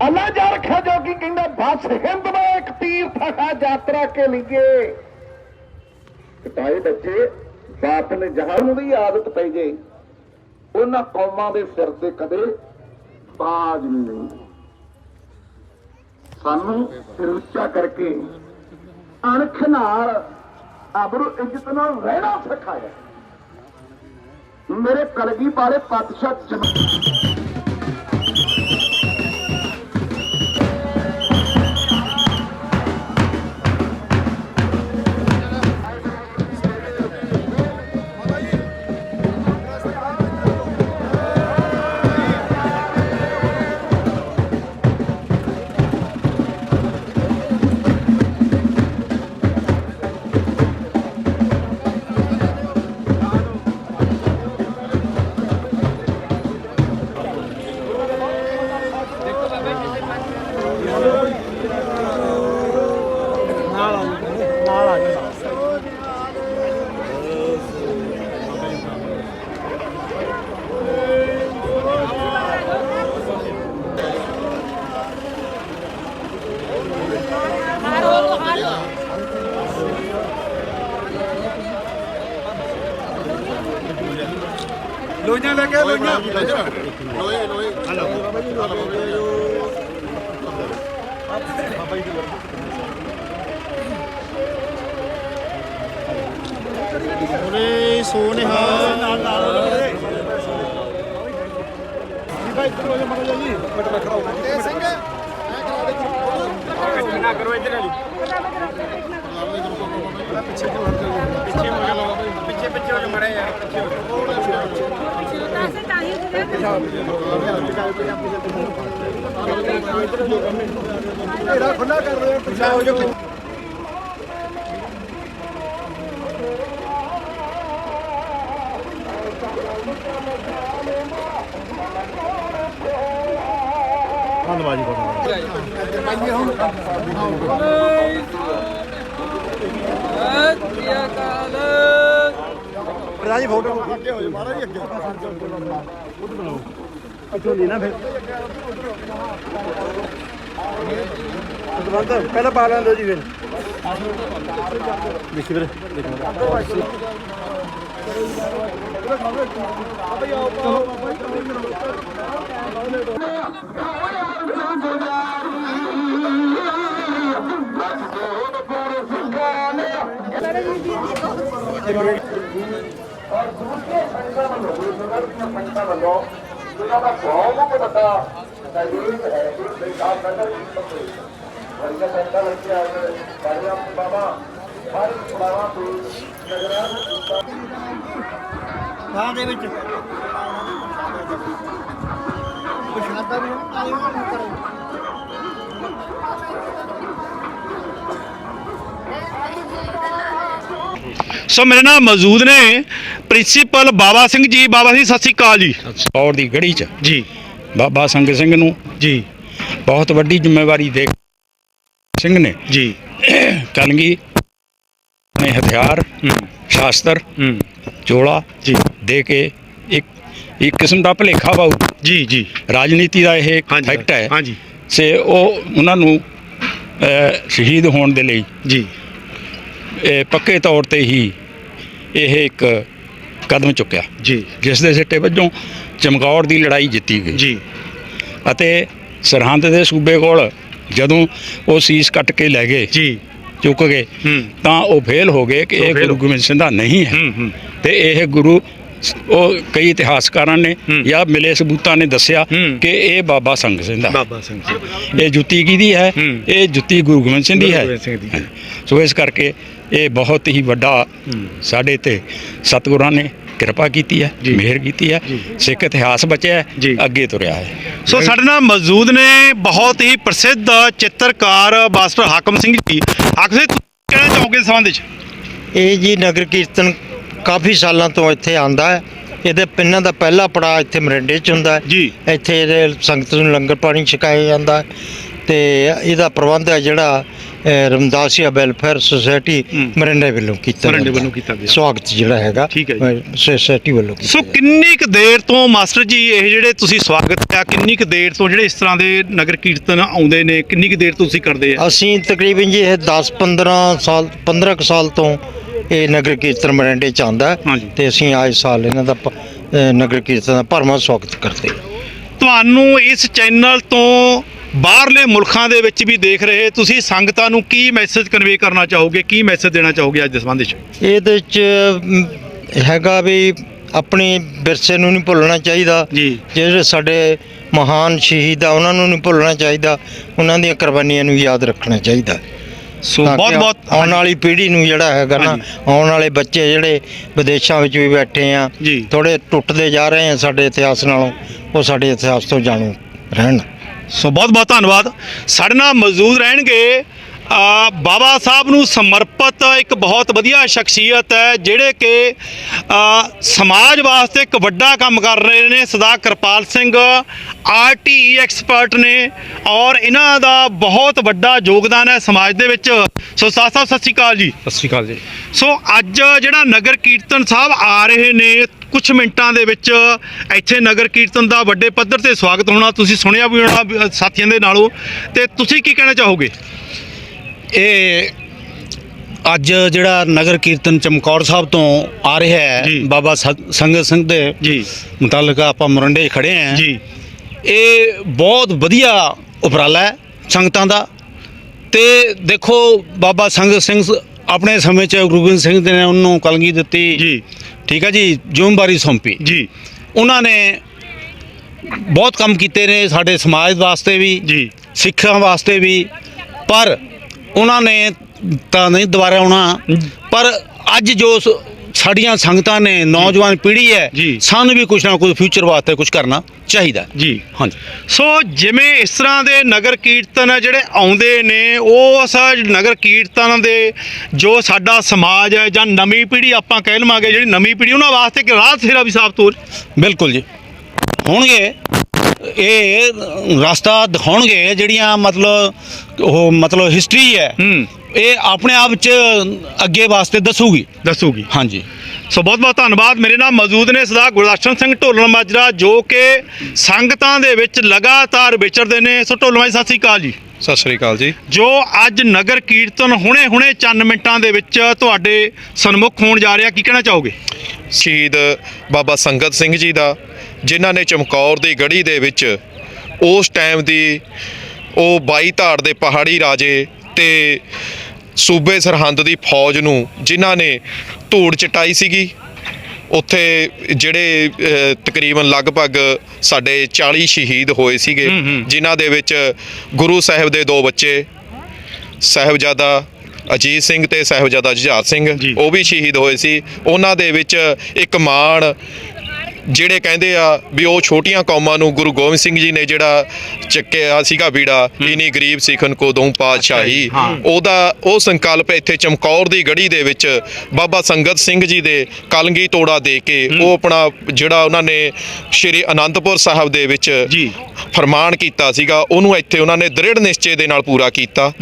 ਅੱਲਾ ਜਾ ਰੱਖਿਆ ਜੋ ਕਿ ਕਹਿੰਦਾ, ਬਸ ਹਿੰਦ ਮੈਂ ਇੱਕ ਤੀਰਥ ਹੈ ਯਾਤਰਾ ਕੇ ਲਈ ਕਟਾਏ ਬੱਚੇ, ਬਾਪ ਨੇ ਜਹਾਂ ਨੂੰ ਵੀ ਆਦਤ ਪੈ ਗਈ। ਉਹਨਾਂ ਕੌਮਾਂ ਦੇ ਸਿਰ ਤੇ ਕਦੇ ਬਾਜ ਨਹੀਂ ਸਾਨੂੰ ਸਿਰ ਉੱਚਾ ਕਰਕੇ ਅਣਖ ਨਾਲ ਅਬਰੂ ਇੱਜ਼ਤ ਨਾਲ ਰਹਿਣਾ ਸਿਖਾਇਆ। ਮੇਰੇ ਕਲਗੀ ਵਾਲੇ ਪਾਤਸ਼ਾਹ ਜਮ ਲੋਈਆਂ ਲੈ ਕੇ ਲੋਈਆਂ ਲੋਏ ਲੋਏ ਓਰੇ ਸੋਨੇਹਾ ਨਾਲ ਨਾਲ ਜੀ ਭਾਈ ਇੱਧਰ ਹੋ ਜਾ ਜਿਹਾ ਜੀ ਮਿੰਟ ਮੈਂ ਖੜਾ ਹੋ ਤੇ ਸਿੰਘ ਨਾ ਕਰੋ ਇੱਧਰ ਜੀ ਪਿੱਛੇ ਪਿੱਛੇ ਹੋ ਗਿਆ ਪਿੱਛੇ ਪਿੱਛੇ ਹੋ ਮੜੇ ਯਾਰ ਪਿੱਛੇ ਹੋ ਖੁੱਲਾ ਕਰ ਦਿਓ ਪਿੱਛੇ ਹੋ ਧੰਨਵਾਦ ਜੀ ਬਹੁਤ ਪ੍ਰਧਾਨ ਜੀ ਫੋਟੋ ਅੱਗੇ ਹੋ ਜਾ ਮਾਰਾ ਜੀ ਅੱਗੇ। ਅੱਛਾ ਨਹੀਂ ਨਾ ਫਿਰ। ਤੁਰੰਤ ਪਹਿਲਾਂ ਪਾ ਲੈਂਦੇ ਜੀ ਫਿਰ। ਦੇਖੀ ਵੀਰੇ ਦੇਖੋ ਔਰ ਦੂਸਰੇ ਸੰਗਤਾਂ ਵੱਲੋਂ ਗੁਰੂ ਨਗਰ ਦੀਆਂ ਸੰਗਤਾਂ ਵੱਲੋਂ ਜਿਹਨਾਂ ਦਾ ਬਹੁਤ ਵੱਡਾ ਸਹਿਯੋਗ ਹੈ ਗੁਰੂ ਸਾਹਿਬ ਨਗਰ ਦੀ ਸਭੇ ਵਰਗਾ ਸੰਗਤਾਂ ਵਿੱਚ। ਆਏ ਬਾਬਾ ਬਾਬਾ ਹਰ ਬਾਬਾ ਤੋਂ ਨਗਰਾਂ ਦਾ ਹਾਂ ਦੇ ਵਿੱਚ ਪ੍ਰਸ਼ਾਦਾ ਵੀ ਆਇਓ ਕਰੋ ਸੋ ਮੇਰੇ ਨਾਲ ਮੌਜੂਦ ਨੇ ਪ੍ਰਿੰਸੀਪਲ ਬਾਬਾ ਸਿੰਘ ਜੀ ਬਾਬਾ ਸਿੰਘ ਸਤਿ ਸ੍ਰੀ ਅਕਾਲ ਜੀ। ਔਰ ਦੀ ਗੜੀ ਚ? ਜੀ। ਬਾਬਾ ਸੰਗ ਸਿੰਘ ਨੂੰ? ਜੀ। ਬਹੁਤ ਵੱਡੀ ਜ਼ਿੰਮੇਵਾਰੀ ਦੇ ਸਿੰਘ ਨੇ। ਜੀ। ਕਲਗੀ ਨੇ ਹਥਿਆਰ ਸ਼ਾਸਤਰ ਚੋਲਾ ਜੀ। ਦੇ ਕੇ ਇੱਕ ਇੱਕ ਕਿਸਮ ਦਾ ਭਲੇਖਾ ਬਾਉ ਜੀ ਜੀ। ਰਾਜਨੀਤੀ ਦਾ ਇਹ ਫੈਕਟ ਹੈ। ਹਾਂਜੀ। ਸੇ ਉਹ ਉਹਨਾਂ ਨੂੰ ਸ਼ਹੀਦ ਹੋਣ ਦੇ ਲਈ ਜੀ। ਪੱਕੇ ਤੌਰ ਤੇ ਹੀ ਇਹ ਇੱਕ ਕਦਮ ਚੁੱਕਿਆ। ਜੀ। ਜਿਸ ਦੇ ਸਿੱਟੇ ਵਜੋਂ ਚਮਕੌਰ ਦੀ ਲੜਾਈ ਜਿੱਤੀ ਗਈ। ਜੀ। ਅਤੇ ਸਰਹੰਦ ਦੇ ਸੂਬੇ ਕੋਲ ਜਦੋਂ ਉਹ ਸੀਸ ਕੱਟ ਕੇ ਲੈ ਗਏ ਜੀ। ਚੁੱਕ ਗਏ ਤਾਂ ਉਹ ਫੇਲ ਹੋ ਗਏ ਕਿ ਇਹ ਗੁਰੂ ਗੋਬਿੰਦ ਸਿੰਘ ਦਾ ਨਹੀਂ ਹੈ। ਤੇ ਇਹ ਗੁਰੂ ਉਹ ਕਈ ਇਤਿਹਾਸਕਾਰਾਂ ਨੇ। ਜਾਂ ਮਿਲੇ ਸਬੂਤਾਂ ਨੇ ਦੱਸਿਆ। ਕਿ ਇਹ ਬਾਬਾ ਸੰਗ ਸਿੰਘ ਦਾ। ਬਾਬਾ ਸਿੰਘ। ਜੀ ਇਹ ਜੁੱਤੀ ਕਿਹਦੀ ਹੈ? ਹੂੰ। ਇਹ ਜੁੱਤੀ ਸਿੰਘ ਗੁਰੂ ਗੋਬਿੰਦ ਸਿੰਘ ਦੀ। ਹੈ। ਸੋ ਇਸ ਕਰਕੇ ਇਹ ਬਹੁਤ ਹੀ ਵੱਡਾ। ਸਾਡੇ ਤੇ ਸਤਿਗੁਰਾਂ ਨੇ ਕਿਰਪਾ ਕੀਤੀ ਹੈ। ਮਿਹਰ ਕੀਤੀ ਹੈ। ਸਿੱਖ ਇਤਿਹਾਸ ਬਚਿਆ ਅੱਗੇ ਤੁਰਿਆ ਹੈ। ਸੋ ਸਾਡੇ ਨਾਲ ਮੌਜੂਦ ਨੇ ਬਹੁਤ ਹੀ ਪ੍ਰਸਿੱਧ ਚਿੱਤਰਕਾਰ ਮਾਸਟਰ ਹਾਕਮ ਸਿੰਘ ਜੀ। ਤੁਸੀਂ ਕਹਿਣਾ ਚਾਹੋਗੇ ਇਸ ਸੰਬੰਧ ਵਿੱਚ? ਇਹ ਜੀ ਨਗਰ ਕੀਰਤਨ ਕਾਫੀ ਸਾਲਾਂ ਤੋਂ ਇੱਥੇ ਆਂਦਾ ਹੈ। ਇਹਦੇ ਪਿੰਨਾਂ ਦਾ ਪਹਿਲਾ ਪੜਾਅ ਇੱਥੇ ਮਰਿੰਡੇ 'ਚ ਹੁੰਦਾ ਹੈ। ਜੀ। ਇੱਥੇ ਇਹਦੇ ਸੰਗਤ ਨੂੰ ਲੰਗਰ ਪਾਣੀ ਛਕਾਇਆ ਜਾਂਦਾ ਹੈ। ਤੇ ਇਹਦਾ ਪ੍ਰਬੰਧ ਹੈ ਜਿਹੜਾ ਰਮਦਾਸੀਆ ਵੈਲਫੇਅਰ ਸੁਸਾਇਟੀ। ਮਰਿੰਡੇ ਵੱਲੋਂ ਕੀਤਾ ਮਰਿੰਡੇ। ਵੱਲੋਂ ਕੀਤਾ ਗਿਆ। ਸਵਾਗਤ ਜਿਹੜਾ ਹੈਗਾ ਸੁਸਾਇਟੀ ਵੱਲੋਂ ਸੋ। ਕਿੰਨੀ ਕੁ ਦੇਰ ਤੋਂ ਮਾਸਟਰ ਜੀ ਇਹ ਜਿਹੜੇ ਤੁਸੀਂ ਸਵਾਗਤ ਆ ਕਿੰਨੀ ਕੁ ਦੇਰ ਤੋਂ ਜਿਹੜੇ ਇਸ ਤਰ੍ਹਾਂ ਦੇ ਨਗਰ ਕੀਰਤਨ ਆਉਂਦੇ ਨੇ ਕਿੰਨੀ ਕੁ ਦੇਰ ਤੋਂ ਤੁਸੀਂ ਕਰਦੇ ਆ ਅਸੀਂ ਤਕਰੀਬਨ ਜੀ ਇਹ 10 15 ਸਾਲ 15 ਕੁ ਸਾਲ ਤੋਂ ਇਹ ਨਗਰ ਕੀਰਤਨ ਮਰਿੰਡੇ ਚ ਆਉਂਦਾ। ਤੇ ਅਸੀਂ ਆਏ ਸਾਲ ਇਹਨਾਂ ਦਾ ਨਗਰ ਕੀਰਤਨ ਦਾ ਭਰਵਾਂ ਸਵਾਗਤ ਕਰਦੇ ਤੁਹਾਨੂੰ ਇਸ ਚੈਨਲ ਤੋਂ ਬਾਹਰਲੇ ਮੁਲਕਾਂ ਦੇ ਵਿੱਚ ਵੀ ਦੇਖ ਰਹੇ ਤੁਸੀਂ ਸੰਗਤਾਂ ਨੂੰ ਕੀ ਮੈਸੇਜ ਕਨਵੇ ਕਰਨਾ ਚਾਹੋਗੇ ਕੀ ਮੈਸੇਜ ਦੇਣਾ ਚਾਹੋਗੇ ਅੱਜ ਦੇ ਸੰਬੰਧ ਵਿੱਚ ਇਹਦੇ ਚ ਮ, ਹੈਗਾ ਵੀ ਆਪਣੇ ਵਿਰਸੇ ਨੂੰ ਨਹੀਂ ਭੁੱਲਣਾ ਚਾਹੀਦਾ। ਜਿਹੜੇ ਸਾਡੇ ਮਹਾਨ ਸ਼ਹੀਦ ਆ ਉਹਨਾਂ ਨੂੰ ਨਹੀਂ ਭੁੱਲਣਾ ਚਾਹੀਦਾ ਉਹਨਾਂ ਦੀਆਂ ਕੁਰਬਾਨੀਆਂ ਨੂੰ ਯਾਦ ਰੱਖਣਾ ਚਾਹੀਦਾ ਸੋ ਬਹੁਤ ਬਹੁਤ ਆਉਣ ਵਾਲੀ ਪੀੜ੍ਹੀ ਨੂੰ ਜਿਹੜਾ ਹੈਗਾ ਨਾ। ਆਉਣ ਵਾਲੇ ਬੱਚੇ ਜਿਹੜੇ ਵਿਦੇਸ਼ਾਂ ਵਿੱਚ ਵੀ ਬੈਠੇ ਆ। ਥੋੜੇ ਟੁੱਟਦੇ ਜਾ ਰਹੇ ਆ ਸਾਡੇ ਇਤਿਹਾਸ ਨਾਲੋਂ ਉਹ ਸਾਡੇ ਇਤਿਹਾਸ ਤੋਂ ਜਾਣੂ ਰਹਿਣ ਸੋ ਬਹੁਤ ਬਹੁਤ ਧੰਨਵਾਦ। ਸਾਡੇ ਨਾਲ ਮੌਜੂਦ ਰਹਿਣਗੇ ਬਾਬਾ ਸਾਹਿਬ ਨੂੰ ਸਮਰਪਿਤ ਇੱਕ ਬਹੁਤ ਵਧੀਆ ਸ਼ਖਸੀਅਤ ਹੈ ਜਿਹੜੇ ਕਿ ਸਮਾਜ ਵਾਸਤੇ ਇੱਕ ਵੱਡਾ ਕੰਮ ਕਰ ਰਹੇ ਨੇ ਸਦਾ ਕਿਰਪਾਲ ਸਿੰਘ ਆਰਟੀ ਐਕਸਪਰਟ ਨੇ ਔਰ ਇਹਨਾਂ ਦਾ ਬਹੁਤ ਵੱਡਾ ਯੋਗਦਾਨ ਹੈ ਸਮਾਜ ਦੇ ਵਿੱਚ। ਸੋ ਸਾਥ ਸਾਹਿਬ ਸਤਿ ਸ਼੍ਰੀ ਅਕਾਲ ਜੀ। ਸਤਿ ਸ਼੍ਰੀ ਅਕਾਲ ਜੀ। ਸੋ ਅੱਜ ਜਿਹੜਾ ਨਗਰ ਕੀਰਤਨ ਸਾਹਿਬ ਆ ਰਹੇ ਨੇ ਕੁਝ ਮਿੰਟਾਂ ਦੇ ਵਿੱਚ ਇੱਥੇ ਨਗਰ ਕੀਰਤਨ ਦਾ ਵੱਡੇ ਪੱਧਰ ਤੇ ਸਵਾਗਤ ਹੋਣਾ ਤੁਸੀਂ ਸੁਣਿਆ ਵੀ ਹੋਣਾ ਸਾਥੀਆਂ ਦੇ ਨਾਲੋਂ। ਤੇ ਤੁਸੀਂ ਕੀ ਕਹਿਣਾ ਚਾਹੋਗੇ? ਇਹ ਅੱਜ ਜਿਹੜਾ ਨਗਰ ਕੀਰਤਨ ਚਮਕੌਰ ਸਾਹਿਬ ਤੋਂ ਆ ਰਿਹਾ ਹੈ। ਬਾਬਾ ਸੰਗਤ ਸਿੰਘ ਦੇ ਜੀ। ਮੁਤਲਕ ਆਪਾਂ ਮਰੰਡੇ ਖੜੇ ਆਂ ਜੀ। ਇਹ ਬਹੁਤ ਵਧੀਆ ਉਪਰਾਲਾ ਹੈ ਸੰਗਤਾਂ ਦਾ। ਤੇ ਦੇਖੋ ਬਾਬਾ ਸੰਗਤ ਸਿੰਘ ਆਪਣੇ ਸਮੇਂ 'ਚ ਗੁਰੂ ਗੋਬਿੰਦ ਸਿੰਘ ਜੀ ਨੇ ਉਹਨੂੰ ਕਲਗੀ ਦਿੱਤੀ। ਜੀ। ਠੀਕ ਹੈ ਜੀ ਜ਼ਿੰਮੇਵਾਰੀ ਸੌਂਪੀ। ਜੀ। ਉਹਨਾਂ ਨੇ ਬਹੁਤ ਕੰਮ ਕੀਤੇ ਨੇ ਸਾਡੇ ਸਮਾਜ ਵਾਸਤੇ ਵੀ ਜੀ। ਸਿੱਖਾਂ ਵਾਸਤੇ ਵੀ ਪਰ ਉਹਨਾਂ ਨੇ ਤਾਂ ਨਹੀਂ ਦੁਬਾਰਾ ਆਉਣਾ। ਪਰ ਅੱਜ ਜੋ ਸਾਡੀਆਂ ਸੰਗਤਾਂ ਨੇ ਨੌਜਵਾਨ ਪੀੜ੍ਹੀ ਹੈ। ਸਾਨੂੰ ਵੀ ਕੁਝ ਨਾ ਕੁਝ ਫਿਊਚਰ ਵਾਸਤੇ ਕੁਝ ਕਰਨਾ ਚਾਹੀਦਾ। ਜੀ। ਹਾਂਜੀ। ਸੋ ਜਿਵੇਂ ਇਸ ਤਰ੍ਹਾਂ ਦੇ ਨਗਰ ਕੀਰਤਨ ਆ ਜਿਹੜੇ ਆਉਂਦੇ ਨੇ ਉਸ ਨਗਰ ਕੀਰਤਨ ਦੇ ਜੋ ਸਾਡਾ ਸਮਾਜ ਹੈ ਜਾਂ ਨਵੀਂ ਪੀੜ੍ਹੀ ਆਪਾਂ ਕਹਿ ਲਵਾਂਗੇ ਜਿਹੜੀ ਨਵੀਂ ਪੀੜ੍ਹੀ ਉਹਨਾਂ ਵਾਸਤੇ ਇੱਕ ਰਾਹ ਸਿਰਾ ਵੀ ਸਾਬਤ ਹੋ ਬਿਲਕੁਲ ਜੀ। ਹੋਣਗੇ ਇਹ ਰਸਤਾ ਦਿਖਾਉਣਗੇ ਜਿਹੜੀਆਂ ਮਤਲਬ ਉਹ ਮਤਲਬ ਹਿਸਟਰੀ ਹੂੰ। ਇਹ ਆਪਣੇ ਆਪ ਚ ਅੱਗੇ ਵਾਸਤੇ ਦੱਸੂਗੀ। ਦੱਸੂਗੀ। ਹਾਂਜੀ। ਸੋ ਬਹੁਤ ਬਹੁਤ ਧੰਨਵਾਦ। ਮੇਰੇ ਨਾਲ ਮੌਜੂਦ ਨੇ ਸਦਾ ਗੁਰਦਰਸ਼ਨ ਸਿੰਘ ਢੋਲਣ ਮਾਜਰਾ ਜੋ ਕਿ ਸੰਗਤਾਂ ਦੇ ਵਿੱਚ ਲਗਾਤਾਰ ਵਿਚਰਦੇ ਨੇ। ਸੋ ਢੋਲਣ ਮਾਜਰਾ ਸਤਿ ਸ੍ਰੀ ਅਕਾਲ ਜੀ। ਸਤਿ ਸ੍ਰੀ ਅਕਾਲ ਜੀ। ਜੋ ਅੱਜ ਨਗਰ ਕੀਰਤਨ ਹੁਣੇ ਹੁਣੇ ਚੰਨ ਮਿੰਟਾਂ ਦੇ ਵਿੱਚ ਤੁਹਾਡੇ ਸਨਮੁਖ ਹੋਣ ਜਾ ਰਿਹਾ ਕੀ ਕਹਿਣਾ ਚਾਹੋਗੇ? ਸ਼ਹੀਦ ਬਾਬਾ ਸੰਗਤ ਸਿੰਘ ਜੀ ਦਾ ਜਿਨ੍ਹਾਂ ਨੇ ਚਮਕੌਰ ਦੀ ਗੜੀ ਦੇ ਵਿੱਚ ਉਸ ਟਾਈਮ ਦੀ ਉਹ 22 ਧਾੜ ਦੇ ਪਹਾੜੀ ਰਾਜੇ ਤੇ ਸੂਬੇ ਸਰਹੰਦ ਦੀ ਫੌਜ ਨੂੰ ਜਿਨ੍ਹਾਂ ਨੇ ਧੂੜ ਚਟਾਈ ਸੀਗੀ ਉੱਥੇ ਜਿਹੜੇ ਤਕਰੀਬਨ ਲਗਭਗ ਸਾਡੇ 40 ਸ਼ਹੀਦ ਹੋਏ ਸੀਗੇ। ਜਿਨ੍ਹਾਂ ਦੇ ਵਿੱਚ ਗੁਰੂ ਸਾਹਿਬ ਦੇ ਦੋ ਬੱਚੇ ਸਾਹਿਬਜ਼ਾਦਾ ਅਜੀਤ ਸਿੰਘ ਤੇ ਸਾਹਿਬਜ਼ਾਦਾ ਜੁਝਾਰ ਸਿੰਘ। ਉਹ ਵੀ ਸ਼ਹੀਦ ਹੋਏ ਸੀ ਉਹਨਾਂ ਦੇ ਵਿੱਚ ਇੱਕ ਮਾਣ ਜਿਹੜੇ ਕਹਿੰਦੇ ਆ ਵੀ ਉਹ ਛੋਟੀਆਂ ਕੌਮਾਂ ਨੂੰ ਗੁਰੂ ਗੋਬਿੰਦ ਸਿੰਘ ਜੀ ਨੇ ਜਿਹੜਾ ਚੱਕਿਆ ਸੀਗਾ ਬੀੜਾ ਇਨੀ ਗਰੀਬ ਸਿੱਖਨ ਕੋ ਦਊ ਪਾਤਸ਼ਾਹੀ। ਉਹਦਾ ਉਹ ਸੰਕਲਪ ਇੱਥੇ ਚਮਕੌਰ ਦੀ ਗੜੀ ਦੇ ਵਿੱਚ ਬਾਬਾ ਸੰਗਤ ਸਿੰਘ ਜੀ ਦੇ ਕਲਗੀ ਤੋੜਾ ਦੇ ਕੇ ਉਹ ਆਪਣਾ ਜਿਹੜਾ ਉਹਨਾਂ ਨੇ ਸ਼੍ਰੀ ਅਨੰਦਪੁਰ ਸਾਹਿਬ ਦੇ ਵਿੱਚ ਜੀ। ਫਰਮਾਨ ਕੀਤਾ ਸੀਗਾ ਉਹਨੂੰ ਇੱਥੇ ਉਹਨਾਂ ਨੇ ਦ੍ਰਿੜ ਨਿਸ਼ਚੇ ਦੇ ਨਾਲ ਪੂਰਾ ਕੀਤਾ